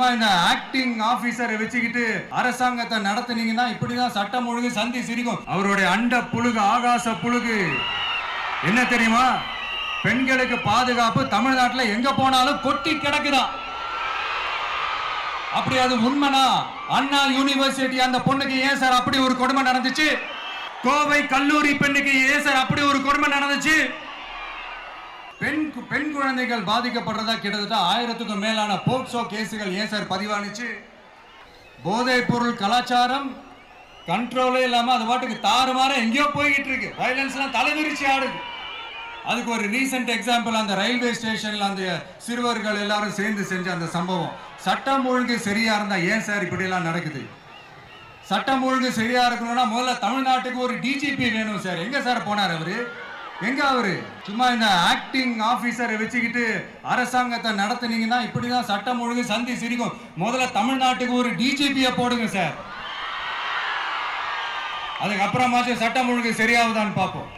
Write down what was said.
சும்மா இந்த ஆக்டிங் ஆபீசரை வச்சுக்கிட்டு அரசாங்கத்தை நடத்தினீங்கன்னா இப்படிதான் சட்டம் ஒழுங்கு சந்தி சிரிக்கும். அவருடைய அண்ட புழுகு ஆகாச புழுகு. என்ன தெரியுமா? பெண்களுக்கு பாதுகாப்பு தமிழ்நாட்டில் எங்க போனாலும் கொட்டி கிடக்குதான் அப்படி அது உண்மைனா? அண்ணா யூனிவர்சிட்டி அந்த பொண்ணுக்கு ஏன் சார் அப்படி ஒரு கொடுமை நடந்துச்சு? கோவை கல்லூரி பெண்ணுக்கு ஏன் சார் அப்படி ஒரு கொடுமை நடந்து பெண் பெண் குழந்தைகள் பாதிக்கப்படுறதா கிட்டத்தட்ட ஆயிரத்துக்கும் மேலான போக்சோ கேஸுகள் ஏன் சார் பதிவானுச்சு? போதைப் பொருள் கலாச்சாரம் கண்ட்ரோலே இல்லாம அது பாட்டுக்கு தாறுமாற எங்கேயோ போய்கிட்டு இருக்கு வயலன்ஸ்லாம் தலைவிரிச்சு ஆடுது. அதுக்கு ஒரு ரீசெண்ட் எக்ஸாம்பிள் அந்த ரயில்வே ஸ்டேஷன்ல அந்த சிறுவர்கள் எல்லாரும் சேர்ந்து செஞ்ச அந்த சம்பவம். சட்டம் ஒழுங்கு சரியா இருந்தா ஏன் சார் இப்படிலாம் நடக்குது? சட்டம் ஒழுங்கு சரியா இருக்கணும்னா முதல்ல தமிழ்நாட்டுக்கு ஒரு டிஜிபி வேணும் சார். எங்க சார் போனார் அவரு? எங்க அவரு? சும்மா இந்த ஆக்டிங் ஆபீசரை வச்சுக்கிட்டு அரசாங்கத்தை நடத்துனீங்கன்னா இப்படிதான் சட்டம் ஒழுங்கு சந்தி சிரிக்கும். முதல்ல தமிழ்நாட்டுக்கு ஒரு டிஜிபியை போடுங்க சார் அதுக்கப்புறமாச்சும் சட்டம் ஒழுங்கு சரியாகுதான்னு பார்ப்போம்.